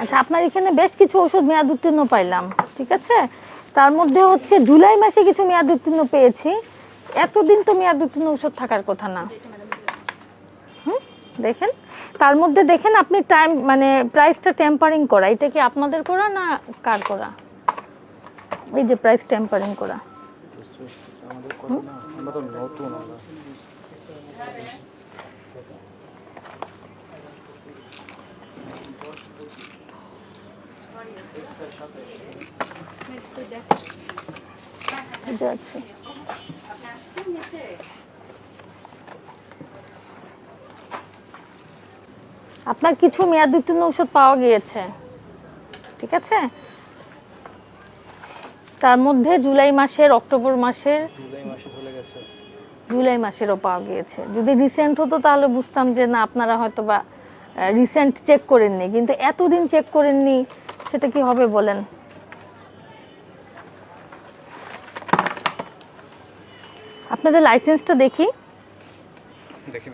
আচ্ছা আপনার এখানে বেশ কিছু ওষুধ মেয়াদ উত্তীর্ণ পাইলাম, ঠিক আছে? তার মধ্যে হচ্ছে জুলাই মাসে কিছু মেয়াদ উত্তীর্ণ পেয়েছি। এতদিন তো মেয়াদ উত্তীর্ণ ওষুধ থাকার কথা না। হুম? দেখেন। তার মধ্যে দেখেন আপনি টাইম মানে প্রাইসটা টেম্পারিং করা। এটা কি আপনাদের করা না কার করা? এই যে প্রাইস টেম্পারিং করা। আমাদের কথা না, আমরা তো নতুন আমরা এই যে আছে আপনার কিছু মেয়াদ উত্তীর্ণ ওষুধ পাওয়া গিয়েছে ঠিক আছে? তার মধ্যে জুলাই মাসের অক্টোবর মাসের জুলাই মাসেরও পাওয়া গিয়েছে। যদি রিসেন্ট হতো তাহলে বুঝতাম যে না আপনারা হয়তো বা রিসেন্ট চেক করেননি। কিন্তু এতদিন চেক করেননি সেটা কি হবে বলেন। আপনাদের লাইসেন্সটা দেখি। দেখি